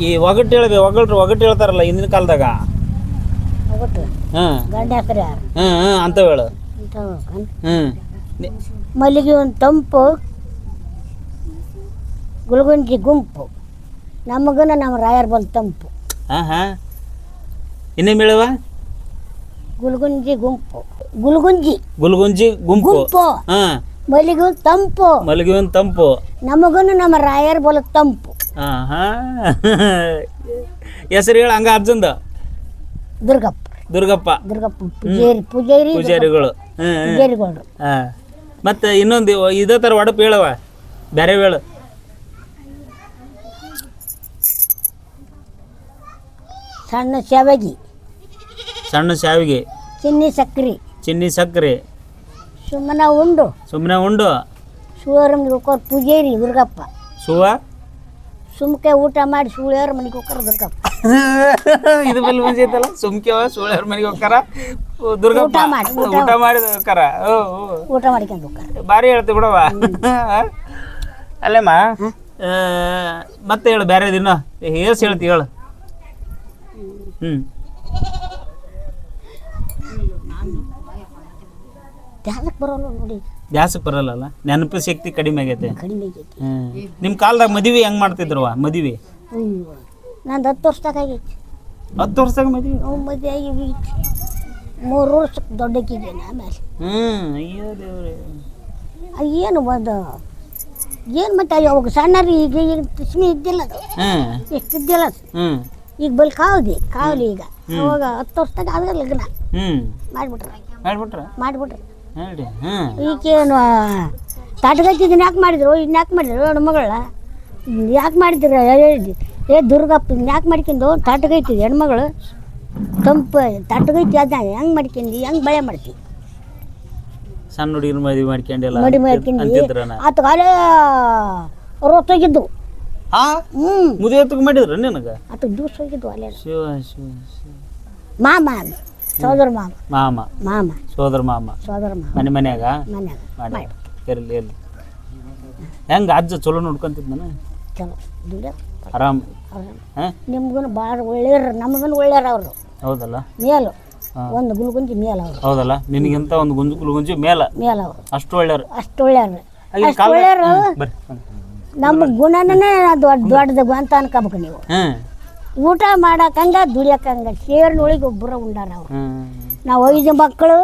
ಈ ಒಗಟ್ಟು ಹೇಳಿದೆ ಒಗಟ್ರು ಒಗಟ್ಟು ಹೇಳ್ತಾರಲ್ಲ ಹಿಂದಿನ ಕಾಲದಾಗ? ಹಾಂ. ಹಾಂ ಹಾಂ ಅಂತವ್ ಹೇಳು. ಹ್ಞೂ ಮಲ್ಲಿಗೆ ಒಂದು ತಂಪು ಗುಲ್ಗುಂಜಿ ಗುಂಪು. ನಮಗನ ನಮ್ಮ ರಾಯರ್ ಬಂದು ತಂಪು. ಹಾಂ ಹಾಂ. ಇನ್ನೇನು ಹೇಳುವ ಗುಲ್ಗುಂಜಿ ಗುಂಪು. ಗುಲ್ಗುಂಜಿ? ಗುಲ್ಗುಂಜಿ ಗುಂಪು. ಗುಂಪು. ಹಾಂ. ಮಲ್ಲಿಗೆ ಒಂದು ತಂಪು. ಮಲ್ಲಿಗೆ ಒಂದು ತಂಪು. ನಮಗನು ನಮ್ಮ ರಾಯರ್ ಬಲ ತಂಪು. ಹೆಸರು ಹೇಳು ಹಂಗ ಅರ್ಜುಂದ ದುರ್ಗಪ್ಪ. ದುರ್ಗಪ್ಪ. ದುರ್ಗಪ್ಪ ಪೂಜಾರಿ ಪೂಜಾರಿ ಪೂಜಾರಿಗಳು. ಪೂಜಾರಿಗಳು. ಮತ್ತೆ ಇನ್ನೊಂದು ಇದೇ ಥರ ಒಡಪು ಹೇಳವ ಬೇರೆ ಹೇಳು. ಸಣ್ಣ ಶಾವಿಗೆ. ಸಣ್ಣ ಶಾವಿಗೆ. ಚಿನ್ನಿ ಸಕ್ಕರೆ ಚಿನ್ನಿ ಸಕ್ಕರೆ ಸುಮ್ಮನೆ ಉಂಡು. ಸುಮ್ಮನೆ ಉಂಡು. ಶಿವರಂಗ ಪೂಜಾರಿ ದುರ್ಗಪ್ಪ. ಸುವ? ಸುಮ್ಕೆ ಊಟ ಮಾಡಿ ಸುಳ್ಯವ್ರ ಮನೆಗೆ ಹೋಗ್ತಾರ ದುರ್ಗಪ್ಪ. ಇದು ಬಲ್ ಮುಂಜೈತಲ್ಲ ಐತಲ್ಲ ಸುಮ್ಕೆ ಸುಳ್ಯವ್ರ ಮನೆಗೆ ಹೋಗ್ತಾರ ದುರ್ಗಪ್ಪ ಊಟ ಮಾಡಿ, ಊಟ. ಊಟ ಹೋಗ್ತಾರ ಓ ಓ. ಊಟ ಮಾಡ್ಕೊಂಡು ಹೋಗ್ತಾರ ಭಾರಿ ಹೇಳ್ತಿ ಬಿಡವ ಅಲ್ಲೇಮ್ಮ? ಆ, ಮತ್ತೆ ಹೇಳು ಬೇರೆ ದಿನ ಹೇಸ್ ಹೇಳ್ತಿ ಹೇಳು. ಹ್ಞೂ ಧ್ಯಾನಕ್ಕೆ ಬರೋಲ್ಲ ನೋಡಿ. ಜಾಸ್ತಿ ಬರಲ್ಲ ನೆನಪು ಶಕ್ತಿ ಕಡಿಮೆ ಆಗೈತೆ. ಕಡಿಮೆ ಆಗೈತಿ. ನಿಮ್ಮ ಕಾಲದಾಗ ಮದುವೆ ಹೆಂಗ್ ಮಾಡ್ತಿದ್ರವ ಮದುವೆ? ಅಯ್ಯೋ ನಂದು ಹತ್ತು ವರ್ಷದಾಗ ಆಗೈತಿ. ಹತ್ತು ವರ್ಷದಾಗ ಮದುವೆ? ನಾವು ಮದುವೆ ಆಗಿ ಮೂರು ವರ್ಷಕ್ಕೆ ದೊಡ್ಡಕ್ಕಿದ್ದೇನೆ ಆಮೇಲೆ. ಹ್ಮ್ ಅಯ್ಯೋ ದೇವ್ರೆ. ಅದು ಏನು ಒಂದು ಏನು ಮತ್ತೆ ಅವಾಗ ಸಣ್ಣರು ಈಗ ಈಗ ತಿಸ್ಮಿ ಇದ್ದಿಲ್ಲ ಅದು. ಹ್ಮ್. ಎಷ್ಟು ಇದ್ದಿಲ್ಲ ಅದು. ಹ್ಮ್. ಈಗ ಬಲ್ ಕಾವಲಿ ಕಾವಲಿ ಈಗ. ಅವಾಗ ಹತ್ತು ವರ್ಷದಾಗ ಆದ್ರೆ ಲಗ್ನ. ಹ್ಮ್. ಮಾಡ್ಬಿಟ್ರೆ. ಮಾಡ್ಬಿಟ್ರ? ಮಾಡಿಬಿಟ್ರೆ. ಹೇಳ್ರಿ ಹ್ಮ್ ಈಗೇನು ತಾಟಗತ್ತಿದ್ದನ್ನ ಯಾಕೆ ಮಾಡಿದ್ರು? ಇನ್ನು ಯಾಕೆ ಮಾಡಿದ್ರು? ಮಗಳ ಯಾಕೆ ಮಾಡಿದ್ರು? ಏ- ಏ ದುರ್ಗಪ್ಪ ಇನ್ನು ಯಾಕೆ ಮಾಡ್ಕೊಂಡು ತಾಟಗೈತಿದ್ದು ಹೆಣ್ಮಗಳು? ತಂಪು ತಾಟಗೈತಿ ಅದ ಹೆಂಗೆ ಮಾಡ್ಕೊಂಡು ಹೆಂಗೆ ಬಳೆ ಮಾಡ್ತಿ? ಸಣ್ಣ ಹುಡುಗಿನ ಮದುವೆ ಮಾಡ್ಕೊಂಡಿಲ್ಲ ಮಡಿ ಮಾಡ್ಕೊಂಡು ಆತ ಕಾಲೇ ಹಾ? ಹ್ಞೂ ಮುದುವೆ ಮಾಡಿದ್ರು ನಿನಗೆ? ಆತ ದಿವಸ ಹೋಗಿದ್ದು ಅಲ್ಲೇ ಶಿವ ಶಿವ ಮಾಮ. ಸೋದರ ಮಾಮ. ಮಾಮ. ಮಾಮ. ಸೋದರ ಮಾಮ. ಸೋದರ ಮಾಮ. ಮನೆ ಮನ್ಯಾಗ? ಮನ್ಯಾಗ. ಮಾಡಿ. ಇರ್ಲಿ ಇರ್ಲಿ. ಹೆಂಗ ಅಜ್ಜ ಚಲೋ ನೋಡ್ಕೊಂತಿದ್ನ ಚಲೋ. ದುಡ್ಡ ಆರಾಮ್. ನಿಮ್ಗೂ ಭಾಳ ಒಳ್ಳೆಯವ್ರು ನಮಗೂ ಒಳ್ಳೆಯವ್ರ ಅವರು. ಹೌದಲ್ಲ? ಮೇಲು. ಒಂದು ಗುಲ್ಗುಂಜಿ ಮೇಲ ಅವರು. ಹೌದಲ್ಲ? ನಿನಗಿಂತ ಒಂದು ಗುಂಜು ಗುಲ್ಗುಂಜಿ ಮೇಲ. ಮೇಲ ಅವರು. ಅಷ್ಟು ಒಳ್ಳೆಯವ್ರು. ಅಷ್ಟು ಒಳ್ಳೆಯವ್ರು. ಆಗಿನ ಅಷ್ಟು ಒಳ್ಳೆಯವ್ರು ನಮ್ಮ ಗುಣನೇ ದೊಡ್ಡ ದೊಡ್ಡದು ಅಂತ ಅನ್ಕೋಬೇಕು ನೀವು. ಊಟ ಮಾಡಕ್ಕಂಗ ದುಡಿಯಕ್ಕಂಗ ಒಳಗೆ ಒಬ್ಬರ ಉಂಡಾರ ಅವ್ರು. ನಾವು ಐದು ಮಕ್ಕಳು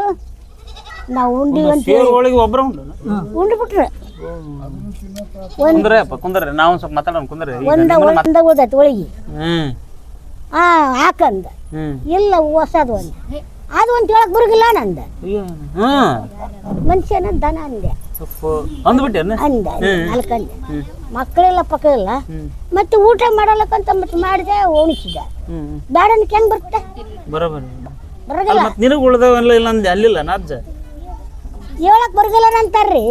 ನಾವು ಉಂಡಿ ಅಂತ ಒಳಗೆ ಒಬ್ರ ಉಂಡು? ಕುಂದ್ರೆ ಕುಂದ್ರೆ ನಾವು ಸ್ವಲ್ಪ ಮಾತಾಡೋಣ ಕುಂದ್ರೆ ಈಗ ಒಂದ ಒಂದ ಓದೈತೆ ಒಳಗೆ. ಆ ಹಾಕಂದ. ಇಲ್ಲ ಹೊಸದು ಒಂದು. ಅದು ಹೇಳಕ್ ಬರೋಗಿಲ್ಲ ನಂದ. ಮನುಷ್ಯನ ದನ ಅಂದೆ. ಅಂದ್ಬಿಟ್ಟೆ ಅಂದ ಹ್ಮ್. ಮಕ್ಕಳೆಲ್ಲ ಪಕ್ಕ ಇಲ್ಲ ಮತ್ತೆ ಊಟ ಮಾಡಲಕ್ಕಂತ ಮತ್ತೆ ಮಾಡಿದೆ ಓಣಿಸಿದೆ. ಹ್ಮ್. ಬೇಡನಕ್ಕೆ ಹೆಂಗ್ ಬರುತ್ತೆ? ಬರೋಬರಿ. ಬರೋದಿಲ್ಲ. ಮತ್ತೆ ನಿನಗೆ ಉಳ್ದವಲ್ಲ ಇಲ್ಲ ಅಂದೆ ಅಲ್ಲಿಲ್ಲ ನಾಜ್ಜ ಹೇಳಕ್ ಬರೋದಿಲ್ಲ ಅಂತಾರ್ರಿ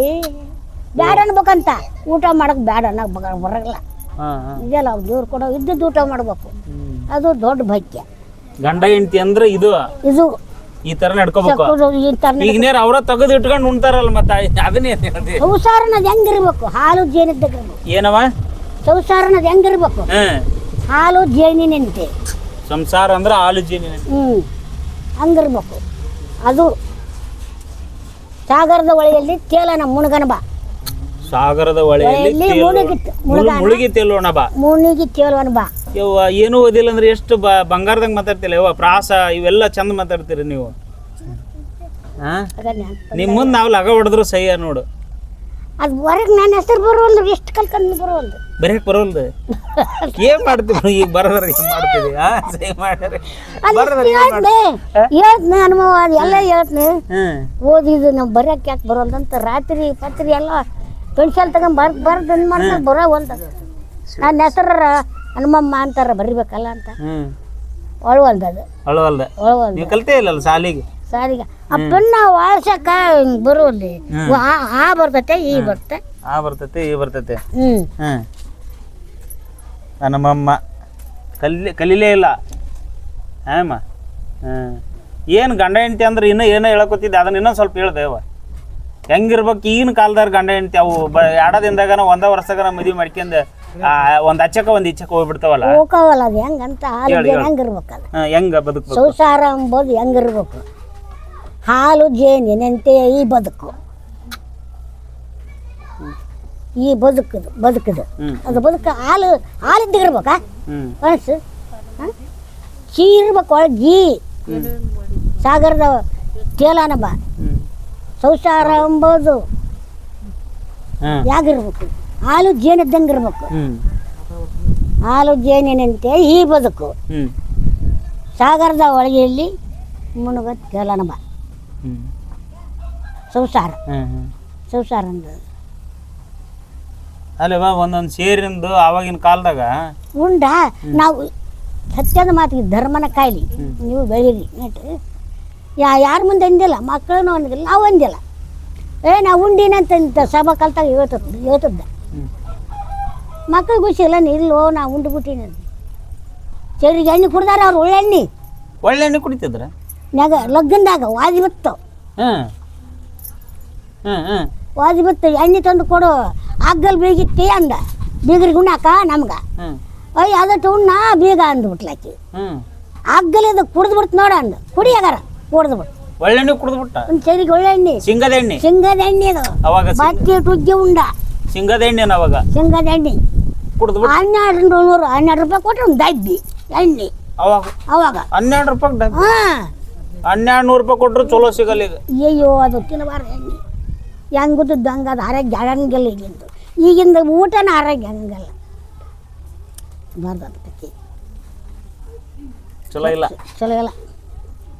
ಬ್ಯಾಡ ಅನ್ಬೇಕಂತ. ಊಟ ಮಾಡಕ್ ಬೇಡ ಅನ್ನಕ್ ಬರಗಲ್ಲ ಇದೆಲ್ಲ ಅವ್ರು ದೇವ್ರು ಕೊಡೋ ಇದ್ದದ್ದು ಊಟ ಮಾಡ್ಬೇಕು. ಅದು ದೊಡ್ಡ ಭಾಗ್ಯ. ಗಂಡ ಹೆಂಡತಿ ಅಂದ್ರೆ ಇದು. ಇದು ಈ ತರ ನಡ್ಕೋಬೇಕು. ಈ ತರ ಈಗ ನೇರ ಅವ್ರ ತೆಗೆದು ಇಟ್ಕೊಂಡು ಉಣ್ತಾರಲ್ಲ ಮತ್ತ ಅದನ್ನೇ ಸಂಸಾರ ಸಂಸಾರನದ್ ಹೆಂಗಿರ್ಬೇಕು ಹಾಲು ಜೇನಿದ್ದಾಗ ಏನವ? ಸಂಸಾರನದ್ ಹೆಂಗಿರ್ಬೇಕು ಹ್ಮ್ ಹಾಲು ಜೇನಿನಂತೆ ಸಂಸಾರ ಅಂದ್ರೆ ಹಾಲು ಜೇನಿನ ಹ್ಞೂ ಹಂಗಿರ್ಬೇಕು ಅದು ಸಾಗರದ ಒಳೆಯಲ್ಲಿ ತೇಲನ ಮುಣಗನ ಬಾ. ಸಾಗರದ ಹೊಳೆಯಲ್ಲಿ ಹೊಳೆಯಲ್ಲಿ ಮುಳುಗಿತ್ತು, ಮುಳು- ಮುಳುಗಿ ತೇಲೋಣ ಬಾ. ಬಾ. ಯವ್ವ ಏನೂ ಓದಿಲ್ಲ ಅಂದ್ರೆ ಎಷ್ಟು ಬ ಬಂಗಾರದಂಗೆ ಮಾತಾಡ್ತಿಲ್ಲ ಯವ್ವ ಪ್ರಾಸ ಇವೆಲ್ಲ ಚಂದ ಮಾತಾಡ್ತೀರಿ ನೀವು. ಹಾ ನಿಮ್ಮ ಮುಂದೆ ನಾವು ಲಗ ಹೊಡೆದ್ರು ಸಹ್ಯ ನೋಡು. ಅದು ಹೊರಗೆ ನನ್ನ ಹೆಸರು ಬರುವಲ್ದು ಎಷ್ಟು ಕಲ್ಕಂಡು ಬರುವಲ್ದು ಬರೆಯಕ್ಕೆ ಬರೋಲ್ದು. ಏನ್ ಮಾಡ್ತೀವಿ ಈಗ ಬರೋದ್ರ ಏನ್ ಮಾಡ್ತೀವಿ ಹಾ ಸಹಿ ಮಾಡ್ರಿ ಬರೋದ್ರ ಹೇಳ್ತನೆ ಅನುಭವ ಎಲ್ಲ ಹೇಳ್ತೀನಿ. ಓದಿದ್ದು ನಾವು ಬರೆಯಕ್ಕೆ ಯಾಕೆ ಬರೋಲ್ದಂತ ರಾತ್ರಿ ಪತ್ರಿ ಎಲ್ಲ ಪೆನ್ಸಲ್ ತಗೊಂಡ್ ಬರ್ ಬರ್ದು ಏನು ಮಾಡ್ತಾರೆ ಬರೋ ಒಂದು. ನನ್ನ ಹೆಸರ ಹನುಮಮ್ಮ ಅಂತಾರ ಬರಿಬೇಕಲ್ಲ ಅಂತ? ಹ್ಮ್. ಒಳವಲ್ದು. ಅದು ಅಳವಲ್ದ ಒಳವಲ್ದು. ನೀವು ಕಲ್ತೇ ಇಲ್ಲಲ್ಲ ಸಾಲಿಗೆ ಸಾರಿಗೆ ಆ ಪೆನ್ನ ವಾಳ್ಸಕ್ಕ ಬರುವಲ್ಲಿ ಆ ಆ ಬರ್ತತೆ ಈ ಬರ್ತತೆ. ಆ ಬರ್ತೈತಿ ಈ ಬರ್ತೈತಿ. ಹ್ಮ್. ಹ್ಮ್. ನಮ್ಮಮ್ಮ ಕಲಿ ಕಲೀಲೇ ಇಲ್ಲ. ಹಾಂ ಹ್ಮ್. ಏನು ಗಂಡ ಹೆಂಡತಿ ಅಂದ್ರೆ ಇನ್ನೂ ಏನೋ ಹೇಳಕೊತಿದ್ದೆ? ಅದನ್ನ ಇನ್ನೂ ಸ್ವಲ್ಪ ಹೇಳ್ದೆ ಅವ ಹೆಂಗಿರ್ಬೇಕು ಈಗಿನ ಕಾಲದಾಗ ಗಂಡ ಹೆಂಡತಿ ಅವು ಬ ಎರಡ ದಿನದಾಗ ಒಂದ ವರ್ಷದಾಗ ಮದುವೆ ಮಾಡ್ಕೊಂಡು ಒಂದ್ ಹಚ್ಚಕ ಒಂದ್ ಇಚ್ಚಕ ಹೋಗ್ಬಿಡ್ತಾವಲ್ಲ? ಹೋಗವಲ್ಲ ಅದು ಹೆಂಗಂತ ಹಾಲು ಹೆಂಗ್ ಇರ್ಬೇಕಲ್ಲ ಹಾ, ಹೆಂಗ ಬದುಕ್ಬೇಕು? ಸಂಸಾರ ಅಂಬೋದು ಹೆಂಗ್ ಇರ್ಬೇಕು? ಹಾಲು ಜೇನಿನಂತೆ ಈ ಬದುಕು. ಈ ಬದುಕದು ಬದುಕದು. ಹ್ಮ್. ಅದು ಬದುಕು ಹಾಲು ಹಾಲಿದ್ದಿರ್ಬೇಕಾ ಹ್ಮ್. ಅನ್ಸು. ಚೀ ಇರ್ಬೇಕು ಒಳಗೆ ಗೀ. ಸಾಗರದ ಚೇಲಾನ ಬಾ. ಸಂಸಾರ ಅಂಬೋದು. ಹ್ಮ್ ಯಾಗಿರ್ಬೇಕು ಹಾಲು ಜೇನು ಇದ್ದಂಗೆ ಇರ್ಬೇಕು ಹಾಲು ಜೇನಿನಂತೆ ಈ ಬದುಕು. ಸಾಗರದ ಒಳಗೆಯಲ್ಲಿ ತೇಲಾನಬ ಹ್ಮ್. ಸಂಸಾರ. ಸಂಸಾರ ಅಂದ. ಅಲ್ಲವಾ ಒಂದೊಂದು ಸೇರಿಂದು ಆವಾಗಿನ ಕಾಲದಾಗ. ಉಂಡ ನಾವು ಸತ್ಯದ ಮಾತಿಗೆ ಧರ್ಮನ ಕಾಯ್ಲಿ. ನೀವು ಬೆಳೀರಿ. ನೆಟ್ಟು ಯಾ ಯಾರ ಮುಂದೆ ಅಂದಿಲ್ಲ? ಮಕ್ಕಳನ್ನು ಅಂದಿಲ್ಲ. ನಾವು ಅಂದಿಲ್ಲ. ಏ ನಾವು ಉಂಡಿನಂತ ಸಭಾ ಕಲ್ತಾಗ ಹೇಳ್ತದ ಹೇಳ್ತದ್ದ. ಮಕ್ಕಳು ಖುಷಿಲ್ಲ ಇಲ್ಲೋ ನಾ ಉಂಡು ಬಿಟ್ಟಿನಿ ಚರಿಗೆ ಎಣ್ಣೆ ಕುಡ್ದಾರ ಅವ್ರು ಒಳ್ಳೆ ಎಣ್ಣೆ. ಒಳ್ಳೆ ಎಣ್ಣೆ ಕುಡಿತಿದ್ರ? ನೆಗ ಲಗ್ನದಾಗ ವಾದಿ ಬತ್ತು. ವಾದಿ ಬತ್ತು ಎಣ್ಣೆ ತಂದು ಕೊಡು ಹಗ್ಗಲ್ ಬೀಗಿತ್ತಿ ಅಂದ. ಬೀಗರಿಗೆ ಉಣ್ಣಾಕ ನಮ್ಗೆ. ಅಯ್ಯ ಅದಟ್ಟು ಉಣ್ಣ ಬೀಗ ಅಂದ್ಬಿಟ್ಲಾಕಿ ಹ್ಮ್ ಹಗ್ಗಲಿದ್ದು ಕುಡ್ದು ಬಿಡ್ತು ನೋಡ ಅಂದ. ಕುಡಿಯಾಗಾರ ಕುಡ್ದು ಬಿಟ್ಟು ಒಳ್ಳೆ ಎಣ್ಣೆ ಕುಡಿದ್ಬಿಟ್ಟ ಒಂದು ಒಳ್ಳೆಣ್ಣೆ ಒಳ್ಳೆ ಎಣ್ಣೆ. ಸಿಂಗದ ಎಣ್ಣೆ? ಸಿಂಗದ ಎಣ್ಣೆ ಅದು. ಅವಾಗ ಬತ್ತಿ ಟುಜ್ಜಿ ಉಂಡ. ಸಿಂಗದ ಎಣ್ಣೆನ ಅವಾಗ? ಸಿಂಗದ ಎಣ್ಣೆ. ಹನ್ನೆರಡು ನೂರು ಹನ್ನೆರಡು ರೂಪಾಯಿ ಕೊಟ್ಟರು ದಬ್ಬಿ ಎಣ್ಣೆ. ಅವಾಗ? ಅವಾಗ. ಹನ್ನೆರಡು ರೂಪಾಯಿ ಡಬ್ಬಿ? ಹಾಂ. ಹನ್ನೆರಡು ನೂರು ರೂಪಾಯಿ ಕೊಟ್ರು ಚಲೋ ಸಿಗಲ್ಲ ಈಗ ಅಯ್ಯೋ ಅದು ತಿನ್ನಬಾರ ಎಣ್ಣೆ. ಹೆಂಗ್ ಹಂಗೆ ಅದು ಆರೋಗ್ಯ ಆಗಂಗಿಲ್ಲ ಈಗಿಂದು. ಈಗಿಂದ ಊಟನ ಆರೋಗ್ಯ ಆಗಂಗಿಲ್ಲ. ಬರ್ದಕ್ಕೆ ಚಲೋ ಇಲ್ಲ. ಚಲೋ ಇಲ್ಲ.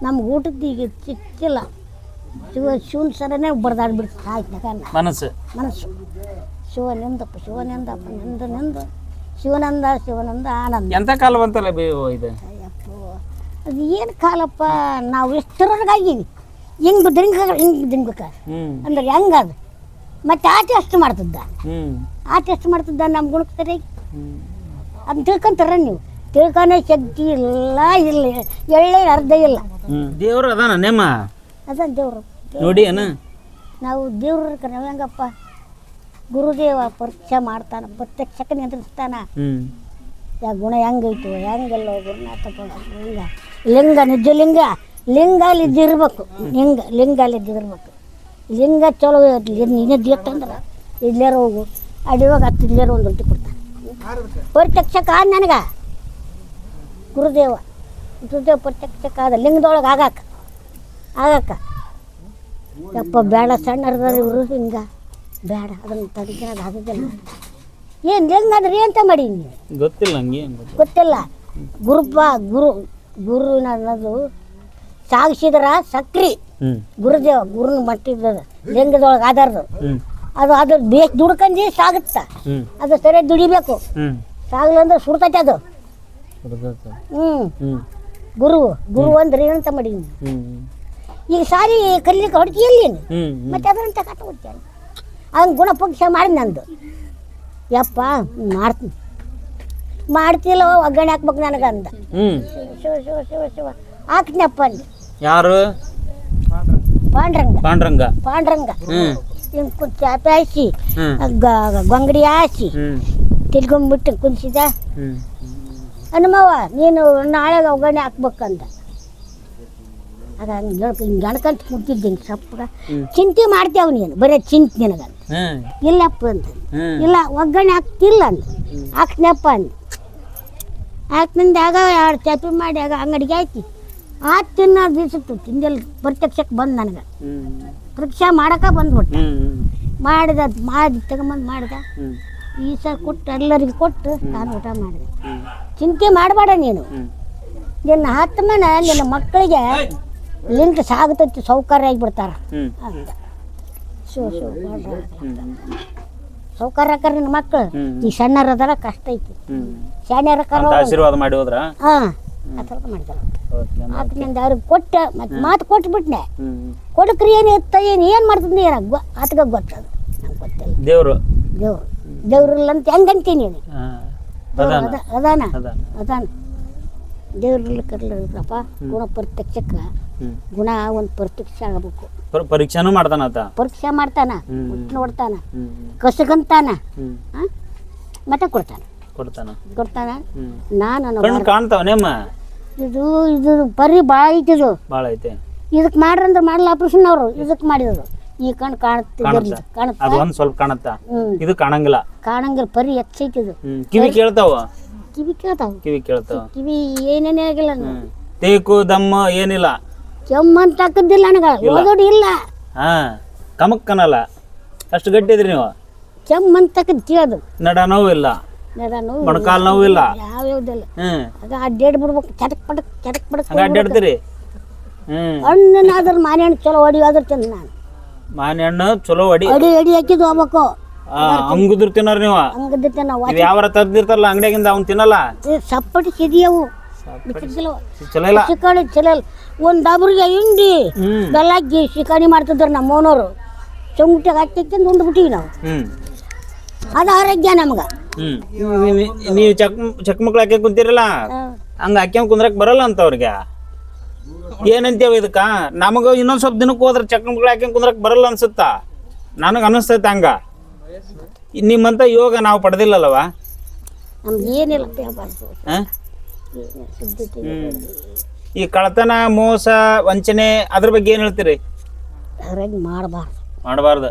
ನಮ್ಗೆ ಊಟದ್ದು ಈಗ ಚಿಕ್ಕಿಲ್ಲ ಶಿವ ಶಿವನ ಸರನೇ ಬರ್ದಾಡ್ಬಿಡ್ತು. ಆಯ್ತು ಮನಸ್ಸು. ಮನಸ್ಸು. ಶಿವನೆಂದಪ್ಪ ಶಿವನಿಂದ ನಿಂದ ನಿಂದ ಶಿವನಂದ ಶಿವನಂದ ಆನಂದ. ಎಂತ ಕಾಲ ಬಂತಲ್ಲ ಬೇವು ಇದು? ಅಯ್ಯಪ್ಪ ಅದು ಏನು ಕಾಲಪ್ಪ ನಾವು ಎಷ್ಟರವರೆಗಾಗೀವಿ ಹಿಂಗೆ ದಿಂಗ ಹಿಂಗೆ ದಿಂಗ್ಬೇಕ ಅಂದ್ರೆ ಹೆಂಗದು? ಮತ್ತೆ ಆ ಟೆಸ್ಟ್ ಮಾಡ್ತಿದ್ದ? ಆ ಟೆಸ್ಟ್ ಮಾಡ್ತಿದ್ದ ನಮ್ಮ ಗುಣಕ್ಕೆ ಸರಿ ಅದನ್ನ ತಿಳ್ಕೊಂತಾರ ನೀವು. ತಿಳ್ಕೊನೇ ಶಕ್ತಿ ಇಲ್ಲ ಇಲ್ಲ ಎಳ್ಳೆ ಅರ್ಧ ಇಲ್ಲ. ದೇವ್ರ ಅದಾನ ನೇಮ ಅದ ದೇವ್ರು. ನೋಡಿ ನಾವು ದೇವ್ರ ನಾವು ಹೆಂಗಪ್ಪ ಗುರುದೇವ ಪರೀಕ್ಷೆ ಮಾಡ್ತಾನ ಪ್ರತ್ಯಕ್ಷಕ್ಕೆ ನಿಂದಿರ್ತಾನ ಹ್ಮ್. ಯಾ ಗುಣ ಹೆಂಗೈತು ಹೆಂಗಲ್ಲ ಗುರುನಾಥ ಲಿಂಗ ಲಿಂಗ ನಿಜ ಲಿಂಗ ಲಿಂಗ ಅಲ್ಲಿದ್ದಿರ್ಬೇಕು ಲಿಂಗ ಲಿಂಗ ಅಲ್ಲಿದ್ದಿರ್ಬೇಕು ಲಿಂಗ ಚಲೋ ನಿನ್ನದ್ದು ಇಲ್ಲೇರು ಹೋಗು. ಅಡಿವಾಗ ಹತ್ತು ಇಲ್ಲೇರು ಒಂದು ರೊಟ್ಟಿ ಕೊಡ್ತಾನೆ. ಪ್ರತ್ಯಕ್ಷಕ ಆದ ನನಗೆ. ಗುರುದೇವ ಗುರುದೇವ ಪ್ರತ್ಯಕ್ಷಕ ಆದ ಲಿಂಗದೊಳಗೆ ಆಗಾಕ. ಆಗಾಕ. ಯಪ್ಪ ಬೇಡ ಸಣ್ಣ ಗುರು ಇವರು ಹಿಂಗ. ಬೇಡ ಅದನ್ನು ತಡ್ಕೊಳ್ಳೋದು ಆಗೋದಿಲ್ಲ ಏನು ಲಿಂಗ ಅಂದ್ರೆ ಎಂತ ಮಾಡೀನಿ ಗೊತ್ತಿಲ್ಲ ಹಂಗೆ ಗೊತ್ತಿಲ್ಲ. ಗುರುಪ ಗುರು ಗುರುವಿನ ಅನ್ನೋದು ಸಾಗಿಸಿದ್ರ ಸಕ್ರಿ. ಗುರುದೇವ ಗುರುನ ಮಟ್ಟಿದ್ದದ ಲಿಂಗದೊಳಗೆ ಆಧಾರದ. ಅದು ಅದ್ರ ಬೇಸ್ ದುಡ್ಕಂಡು ಸಾಗುತ್ತ. ಅದು ಸರಿ ದುಡಿಬೇಕು. ಸಾಗಲಂದ್ರೆ ಸುಡ್ತೈತೆ ಅದು. ಹ್ಞೂ ಹ್ಮ್. ಗುರು ಗುರು ಅಂದ್ರೆ ಏನಂತ ಮಾಡೀನಿ ಈಗ ಸಾರಿ ಕಲಿಲಿಕ್ಕೆ ಹೊಡ್ತೀಯಲ್ಲಿ ಮತ್ತೆ ಅದರಂತ ಕಟ್ಟ ಹೋಗ್ತೇನೆ ಅದನ್ನ ಗುಣಪಕ್ಷ ಮಾಡಿ ನಂದು. ಯಪ್ಪ ಮಾಡ್ತೀನಿ ಮಾಡ್ತಿಲ್ಲ ಒಗ್ಗರಣೆ ಹಾಕ್ಬೇಕು ನನಗೆ ಅಂದ ಹ್ಮ್. ಶಿವ ಶಿವ ಶಿವ ಶಿವ ಹಾಕ್ನಪ್ಪ ಅಂದೆ ಯಾರು? ಪಾಂಡ್ರಂಗ. ಪಾಂಡ್ರಂಗ. ಪಾಂಡ್ರಂಗ. ಹ್ಮ್. ಹಿಂಗೆ ಕುಂತು ಚಾಪೆ ಹಾಸಿ ಹ್ಮ್. ಗೊಂಗಡಿ ಹಾಸಿ ಹ್ಮ್. ತಿರ್ಗೊಂಬಿಟ್ಟು ಕುಂಸಿದ. ಹ್ಮ್. ಹನುಮವ್ವ ನೀನು ನಾಳೆ ಒಗ್ಗರಣೆ ಹಾಕ್ಬೇಕಂದ. ಆಗ ಹಂಗೆ ಗಣಕಂತ ಕುಂತಿದ್ದೆ ಹಿಂಗೆ ಸಪ್ಪಗ. ಚಿಂತೆ ಮಾಡ್ತೇವ ನೀನು ಬರೀ ಚಿಂತೆ ನಿನಗಂತ. ಇಲ್ಲಪ್ಪ ಅಂತ ಇಲ್ಲ ಒಗ್ಗರಣೆ ಹಾಕ್ತಿಲ್ಲ ಅಂದ. ಹಾಕ್ನಪ್ಪ ಅಂದ. ಆಗ ಎರಡು ಚಾಪಿ ಮಾಡಿ ಆಗ ಅಂಗಡಿಗೆ ಐತಿ ಆ ತಿನ್ನೋ ದಿವಸಕ್ಕೆ ತಿಂದಲ್ಲಿ ಪ್ರತ್ಯಕ್ಷಕ್ಕೆ ಬಂದು ನನಗೆ. ಪರೀಕ್ಷೆ ಮಾಡಕ್ಕೆ ಬಂದ್ಬಿಟ್ಟ. ಮಾಡಿದ ಅದು ಮಾಡಿ ತಗೊಂಬಂದು ಮಾಡಿದ. ಈ ಸಲ ಕೊಟ್ಟು ಎಲ್ಲರಿಗೆ ಕೊಟ್ಟು ನಾನು ಊಟ ಮಾಡಿದೆ. ಚಿಂತೆ ಮಾಡಬೇಡ ನೀನು. ನಿನ್ನ ಹತ್ತು ಮನೆ ನಿನ್ನ ಮಕ್ಕಳಿಗೆ ಲಿಂಕ್ ಸಾಗತೈತಿ ಸೌಕರ್ಯ ಆಗಿಬಿಡ್ತಾರ. ಅಂದ ಶಿವ ಶಿವ ಸೌಕರ್ಯ ಆಕಾರ ನಿನ್ನ ಮಕ್ಕಳು ಈ ಈ ಅದರ ಕಷ್ಟ ಐತಿ. ಶಾಣ್ಯರಕಾರ ಅಂತ ಆಶೀರ್ವಾದ ಮಾಡಿ ಹೋದ್ರ? ಹಾಂ. ಆ ಥರ ಮಾಡಿದಾರ. ಆತನಿಂದ ಅವ್ರಿಗೆ ಕೊಟ್ಟ ಮತ್ತೆ ಮಾತು ಕೊಟ್ಬಿಟ್ನೆ. ಹ್ಮ್. ಕೊಡಕ್ರಿ ಏನು ಇತ್ತ ಏನು ಏನು ಮಾಡ್ತದೆ ಏನ ಗೊ ಆತಗ ಗೊತ್ತದು. ನಂಗೆ ಗೊತ್ತಿಲ್ಲ ದೇವ್ರು? ದೇವ್ರು. ದೇವ್ರಿಲ್ಲ ಅಂತ ಹೆಂಗಂತೀನಿ ನೀನು ಹಾ. ಅದಾನ ಅದ ಅದಾನ. ದೇವ್ರಿಲ್ಲ ಕರ್ಲಿಲ್ಲಪ್ಪ ಗುಣ ಪ್ರತ್ಯಕ್ಷಕ್ಕೆ ಗುಣ ಒಂದು ಪರೀಕ್ಷೆ ಆಗಬೇಕು. ಪರ್- ಮಾಡ್ತಾನ ಮಾಡ್ತಾನತ ಪರೀಕ್ಷೆ ಮಾಡ್ತಾನ ನೋಡ್ತಾನ ಕಸಗಂತಾನ ಮತ್ತೆ ಕೊಡ್ತಾನ. ಕೊಡ್ತಾನ? ಕೊಡ್ತಾನ? ನಾನು ಕಣ್ಣು ಕಾಣ್ತಾವ ನಿಮ್ಮ? ಇದು ಇದು ಪರಿ ಭಾಳ ಐತಿದು ಭಾಳ ಐತೆ. ಇದಕ್ಕೆ ಮಾಡ್ರಂದ್ರೆ ಮಾಡಲ್ಲ ಆಪರೇಷನ್ ಅವರು ಇದಕ್ಕೆ ಮಾಡಿದ್ರು ಈ ಕಣ್ಣು ಕಾಣುತ್ತೆ ಕಾಣುತ್ತಾ? ಅದು ಒಂದ್ ಸ್ವಲ್ಪ ಕಾಣುತ್ತಾ? ಇದು ಕಾಣಂಗಿಲ್ಲ? ಕಾಣಂಗಿಲ್ಲ ಪರಿ ಹೆಚ್ಚೈತಿದು ಇದು. ಕಿವಿ ಕೇಳ್ತಾವ? ಕಿವಿ ಕೇಳ್ತಾವ. ಕಿವಿ ಕೇಳ್ತಾವ? ಕಿವಿ ಏನೇನೇ ಆಗಿಲ್ಲ ತೇಕು ದಮ್ಮ ಏನಿಲ್ಲ. ಕೆಮ್ಮು ಅಂತ ಹಾಕದಿಲ್ಲ ನನಗೆ. ಓದೋಡಿ ಇಲ್ಲ. ಹಾ ಕಮಕ್ಕನಲ್ಲ. ಅಷ್ಟು ಗಟ್ಟಿ ಇದ್ರಿ ನೀವು? ಕೆಮ್ಮು ಅಂತ ಹಾಕದ್ ಕೇಳದು ನಡ ನೋವು ಇಲ್ಲ. ನಾನು ಮೊಣಕಾಲ್ ನೋವು ಇಲ್ಲ ಯಾವ್ಯಾವ್ದಿಲ್ಲ ಹ್ಮ್. ಆಗ ಅಡ್ಡಾಡಿ ಬಿಡ್ಬೇಕು. ಚಟಕ್ ಪಟಕ್ ಚಟಕ್ ಪಟಕ್ ಹಂಗ ಅಡ್ಡಾಡ್ತೀರಿ ಹ್ಮ್. ಹಣ್ಣನಾದ್ರ ಮಾನೆ ಹಣ್ಣು ಚಲೋ ಹೊಡಿ ಆದ್ರೆ ತಿಂದ ನಾನು. ಮಾನೆ ಹಣ್ಣು ಚಲೋ ಅಡಿ. ಅಡಿ ಅಡಿ ಹಾಕಿದ್ ಹೋಗ್ಬೇಕು. ಹಂಗುದ್ರ ತಿನ್ನೋರ್ ನೀವು? ಹಂಗದಕ್ಕೆ ನಾವು ನೀವು ಯಾವಾರ ತರ್ದಿರ್ತಾರಲ್ಲ ಅಂಗಡಿಯಾಗಿಂದ ಅವ್ನು ತಿನ್ನಲ್ಲ? ಸಪ್ಪಟಿ ಸಿದಿಯವು ಚಲೋ ಇಲ್ಲ? ಚಲೋ ಇಲ್ಲ. ಒಂದು ಡಬ್ರಿಗೆ ಹಿಂಡಿ ಬೆಲ್ಲ ಶಿಕಾಣಿ ಮಾಡ್ತಿದ್ರು ನಮ್ಮ ಮೌನವರು ಚೊಂಗುಟಿಗೆ ಹಾಕಿ ಉಂಡು ಬಿಟ್ಟಿವಿ ನಾವು. ಅದು ಆರೋಗ್ಯ ನಮ್ಗೆ. ನೀವು ಚಕ್ ಚಕ್ ಮಕ್ಳು ಹಾಕಿ ಕುಂತಿರಲ್ಲ? ಹಂಗ ಹಾಕಿ ಕುಂದ್ರಕ್ ಬರಲ್ಲ ಅಂತ ಅವ್ರಿಗೆ ಏನಂತೇವ ಇದಕ್ಕ? ನಮಗ ಇನ್ನೊಂದ್ ಸ್ವಲ್ಪ ದಿನಕ್ಕೆ ಹೋದ್ರೆ ಚಕ್ ಮಕ್ಳು ಹಾಕಿ ಕುಂದ್ರಕ್ ಬರಲ್ಲ ಅನ್ಸುತ್ತ? ನನಗೆ ಅನಿಸ್ತೈತೆ ಹಂಗ. ನಿಮ್ಮಂತ ಯೋಗ ನಾವು ಪಡೆದಿಲ್ಲಲ್ಲವ? ನಮ್ಗೆ ಏನಿಲ್ಲ. ಈ ಕಳತನ ಮೋಸ ವಂಚನೆ ಅದ್ರ ಬಗ್ಗೆ ಏನ್ ಹೇಳ್ತೀರಿ? ಅದ್ರಾಗ ಮಾಡಬಾರ್ದು. ಮಾಡಬಾರ್ದು.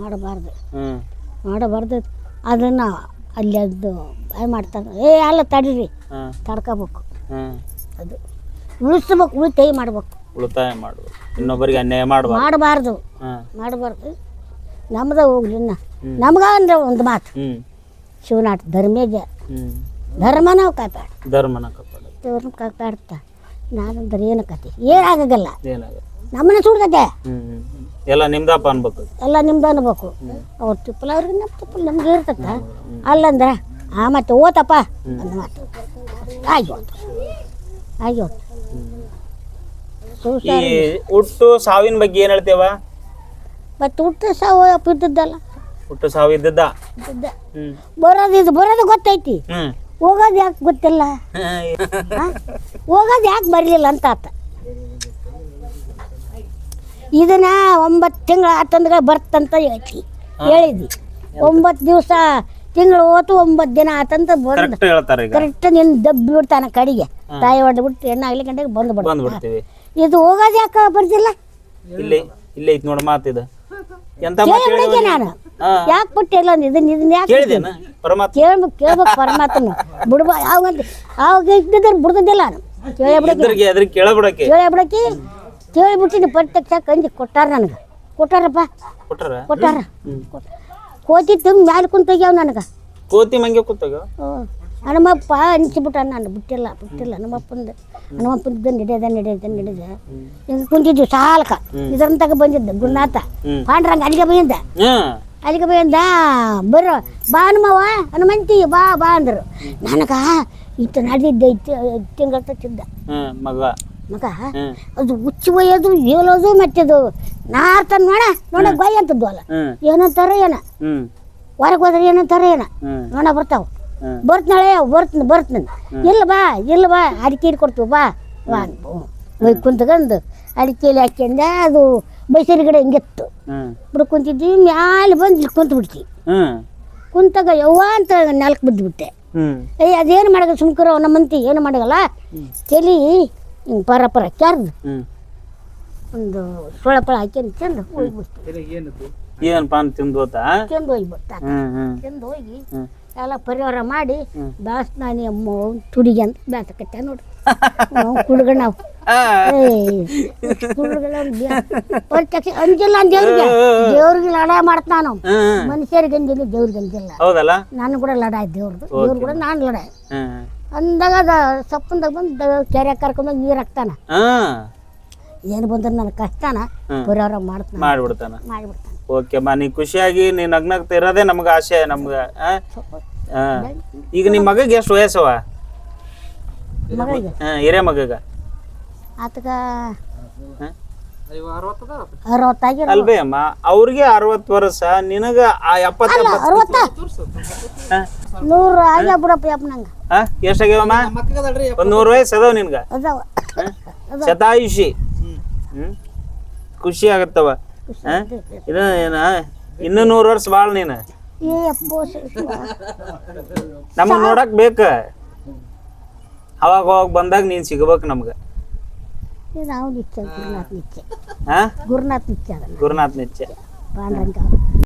ಮಾಡಬಾರ್ದು. ಹ್ಮ್. ಮಾಡಬಾರ್ದು. ಅದನ್ನು ಅಲ್ಲಿ ಅದು ಬಾಯ್ ಮಾಡ್ತಾರೆ ಏ ಅಲ್ಲ ತಡೀರಿ. ಹ್ಮ್. ತಡ್ಕೋಬೇಕು. ಹ್ಮ್. ಅದು ಉಳಿಸ್ಬೇಕು ಉಳಿತಾಯ ಮಾಡ್ಬೇಕು. ಉಳಿತಾಯ ಮಾಡಬೇಕು. ಇನ್ನೊಬ್ಬರಿಗೆ ಅನ್ಯಾಯ ಮಾಡಬಾರ್ದು. ಮಾಡಬಾರ್ದು. ಹ್ಮ್. ಮಾಡಬಾರ್ದು. ನಮ್ದ ಹೋಗ್ಲಿ ಇನ್ನ. ನಮ್ಗ ಅಂದ್ರೆ ಒಂದು ಮಾತು. ಹ್ಮ್. ಶಿವನಾಟ ಧರ್ಮೇಜ ಹ್ಮ್. ಧರ್ಮ ನಾವು ಕಾಪಾಡ. ಧರ್ಮನ ಕಾಪಾಡೋದು. ಧರ್ಮ ಕಾಪಾಡ್ತಾ. ನಾನಂದ್ರೆ ಏನಕ್ಕತಿ ಕತೆ? ಏನಾಗಲ್ಲ. ನಮ್ಮನ್ನ ಸುಡ್ತತೆ. ಎಲ್ಲ ನಿಮ್ದಪ್ಪ ಅನ್ಬೇಕು. ಎಲ್ಲ ನಿಮ್ದು ಅನ್ಬೇಕು. ಅವ್ರ ತಿಪ್ಪಲ ಅವ್ರಿಗೆ ನಮ್ಮ ತಿಪ್ಪಲ್ ನಮ್ಗೆ ಇರ್ತತ್ತ ಅಲ್ಲಂದ್ರ ಆ ಮತ್ತೆ ಓತಪ್ಪ. ಅಂದ ಮಾತು. ಆಗಿ ಹೋತು. ಆಗಿ ಹೋತು. ಈ ಹುಟ್ಟು ಸಾವಿನ ಬಗ್ಗೆ ಏನು ಹೇಳ್ತೇವ? ಮತ್ತೆ ಹುಟ್ಟು ಸಾವು ಅಪ್ಪ ಇದ್ದದ್ದಲ್ಲ. ಹುಟ್ಟು ಸಾವು ಇದ್ದದ್ದ? ಬರೋದು ಇದು ಬರೋದು ಗೊತ್ತೈತಿ. ಹೋಗೋದು ಯಾಕೆ ಗೊತ್ತಿಲ್ಲ? ಹೋಗೋದು ಯಾಕೆ ಬರಲಿಲ್ಲ ಅಂತ ಆತ. ಇದನ್ನ ಒಂಬತ್ತು ತಿಂಗಳು ಆತಂದ್ರೆ ಬರ್ತಂತ ಹೇಳ್ತಿ. ಹೇಳಿದ್ವಿ ಒಂಬತ್ತು ದಿವಸ ತಿಂಗಳು ಹೋತು ಒಂಬತ್ತು ದಿನ ಆತಂತ ಬಂದು ಕರೆಕ್ಟ್ ನಿನ್ನ ದಬ್ಬಿ ಬಿಡ್ತಾನ ಕಡೆಗೆ. ತಾಯಿ ಹೊಡೆದು ಬಿಟ್ಟು ಹೆಣ್ಣು ಆಗ್ಲಿ ಗಂಟೆಗೆ ಬಂದು ಇದು ಹೋಗೋದು ಯಾಕೆ ಬರ್ತಿಲ್ಲ ಇಲ್ಲಿ ಇಲ್ಲಿ ಐತಿ ನೋಡ ಮಾತಿದು ಎಂತ ನಾನು. ಯಾಕೆ ಬಿಟ್ಟಿಲ್ಲ ಅಂದ್ ಇದನ್ನ ಇದನ್ನ ಯಾಕೆ ಕೇಳಿದೇನ ಪರಮಾತ್ಮ. ಕೇಳ್ಬೇಕು ಕೇಳ್ಬೇಕು ಪರಮಾತ್ಮ ಬಿಡ್ಬ ಯಾವಾಗ ಆವಾಗ ಇದ್ದಿದ್ರೆ ಬಿಡ್ತಿದ್ದಿಲ್ಲ ನಾನು. ಕೇಳಬಿಡಕ್ಕೆ. ಕೇಳಿಬಿಟ್ಟಿನಿ ಪ್ರತ್ಯಕ್ಷ ಕಂಜಿ ಕೊಟ್ಟಾರ ನನಗೆ. ಕೊಟ್ಟಾರಪ್ಪ. ಕೊಟ್ಟಾರ? ಕೋತಿ ತುಂಬ ಮ್ಯಾಲೆ ಕುಂತೋಗ್ಯಾವ ನನಗೆ. ಕೋತಿ ಮಂಗೆ ಕೂತಾಗ ಹನುಮಪ್ಪ ಅನಿಸ್ಬಿಟ್ಟ ನಾನು ಬಿಟ್ಟಿಲ್ಲ ಬಿಟ್ಟಿಲ್ಲ. ಹನುಮಪ್ಪಂದು ಹನುಮಪ್ಪಂದ ನಡೆಯದ ನಡೆಯದ ನಡೆದ. ಹಿಂಗೆ ಕುಂತಿದ್ವಿ ಸಾಲಕ. ಇದರಂತಾಗ ಬಂದಿದ್ದ ಗುರುನಾಥ. ಪಾಂಡ್ರಂಗ ಅಲ್ಲಿಗೆ ಬಂದ ಅಲ್ಲಿಗೆ ಬಂದ ಬರೋ ಬಾ ಹನುಮವ್ವ ಹನುಮಂತಿ ಬಾ ಬಾ ಅಂದರು. ನನಗ ಇತ್ತು ನಡೆದಿದ್ದ ಇತ್ತು ತಿಂಗಳ ತಚ್ಚಿದ್ದ. ಮಗ. ಮಗ ಅದು ಹುಚ್ಚಿ ಒಯ್ಯೋದು ಹೇಳೋದು ಮತ್ತದು ನಾರ್ತನ್ ನೋಡ ನೋಡ ಗೊಯ್ ಅಂತದ್ದು ಅಲ್ಲ. ಏನಂತಾರ ಏನ. ಹೊರಗೆ ಹೋದ್ರೆ ಏನಂತಾರ ಏನ. ನೋಡ ಬರ್ತಾವ. ಹ್ಮ್. ಬರ್ತ್ನಾಳೆ ಬರ್ತೀನಿ ಬರ್ತೀನಿ ಇಲ್ಲ ಬಾ ಇಲ್ಲ ಬಾ ಅಡಿಕೆ ಕೊಡ್ತೀವಿ ಬಾ. ಬಾ ಹೋಗಿ ಕುಂತ್ಕೊಂಡು ಅಡಿಕೆಲಿ ಹಾಕ್ಯಂದ ಅದು ಬೈಸರಿ ಗಿಡ ಹಿಂಗಿತ್ತು ಬಿಡು ಕುಂತಿದ್ವಿ ಮ್ಯಾಲೆ ಬಂದು ಇಲ್ಲಿ ಕುಂತು ಬಿಡ್ತೀವಿ ಕುಂತಾಗ ಯವ್ವ ಅಂತ ನಾಲ್ಕು ಬಿದ್ದು ಬಿಟ್ಟೆ ಏಯ್ ಅದೇನು ಮಾಡಲ್ಲ ಸುಮ್ಕರ ನಮ್ಮಂತಿ ಏನು ಮಾಡಲ್ಲ ಕೆಲಿ ಹಿಂಗೆ ಪರ ಪರ ಕ್ಯಾರ್ದು ಒಂದು ಸೊಳ ಪಳ ಹಾಕ್ಯಂದು ತಿಂದು ಹೋಗ್ಬಿಡ್ತು ಏನ್ ಪಾನ್ ತಿಂದು ಹೋತಾ? ತಿಂದು ಹ್ಮ್ ತಿಂದು ಹೋಗಿ ಎಲ್ಲ ಪರಿಹಾರ ಮಾಡಿ ದಾಸ್ತಾನಿ ಅಮ್ಮ ತುಡಿಗೆ ಅಂತ ಬ್ಯಾಸಕತ್ತೆ ನೋಡ್ರಿ ಕುಡ್ಗ ನಾವು. ಆ, ಪ್ರತ್ಯಕ್ಷ ಅಂಜಿಲ್ಲ ದೇವ್ರಿಗೆ. ದೇವ್ರಿಗೆ ಲಡ ಮಾಡ್ತಾನ ನಾನು ಮನುಷ್ಯರಿಗೆ ಅಂಜಿಲ್ಲ ದೇವ್ರಿಗೆ ಅಂಜಿಲ್ಲ ಹೌದಲ್ಲ? ನಾನು ಕೂಡ ಲಡಾಯ ಆಯ್ತು ದೇವ್ರದ್ದು. ದೇವ್ರು ಕೂಡ ನಾನು ಲಡ ಹ್ಮ್ ಅಂದಾಗ ಅದ ಸಪ್ಪಂದಾಗ ಬಂದು ಕೆರೆ ಕರ್ಕೊಂಡೋಗಿ ನೀರು ಹಾಕ್ತಾನ. ಏನು ಬಂದ್ರೆ ನನ್ನ ಕಷ್ಟನ ಪರಿಹಾರ ಮಾಡ್ತಾನ. ಮಾಡ್ಬಿಡ್ತಾನ. ಮಾಡಿಬಿಡ್ತಾನೆ. ಓಕೆ ಮಾ ನೀ ಖುಷಿಯಾಗಿ ನೀ ನಗ್ನಗ್ತಾ ಇರೋದೇ ನಮ್ಗೆ ಆಸೆ ನಮ್ಗೆ. ಈಗ ನಿಮ್ಮ ಮಗಗೆ ಎಷ್ಟು ವಯಸ್ಸವ? ಹಿರೇ ಮಗಗ. ಅಲ್ವೇ ಅಮ್ಮ ಅವ್ರಿಗೆ ಅರವತ್ತು ವರ್ಷ ನಿನಗ ಎಷ್ಟಾಗ್ಯಾವಮ್ಮ ಒಂದು ನೂರು ವಯಸ್ಸು ಅದಾವ ನಿನ್ಗ. ಶತಾಯುಷಿ. ಹ್ಮ್? ಖುಷಿ ಆಗತ್ತವ. ಹಾಂ ಇದು ಏನ? ಇನ್ನೂ ನೂರು ವರ್ಷ ಬಾಳ್ ನೀನು. ನಮಗ್ ನೋಡಕ್ ಬೇಕ. ಅವಾಗ ಅವಾಗ ಬಂದಾಗ ನೀನ್ ಸಿಗಬೇಕು ನಮ್ಗ. ಗುರುನಾಥ್ ನಿತ್ಯ. ಹಾ ಗುರುನಾಥ್ ನಿತ್ಯ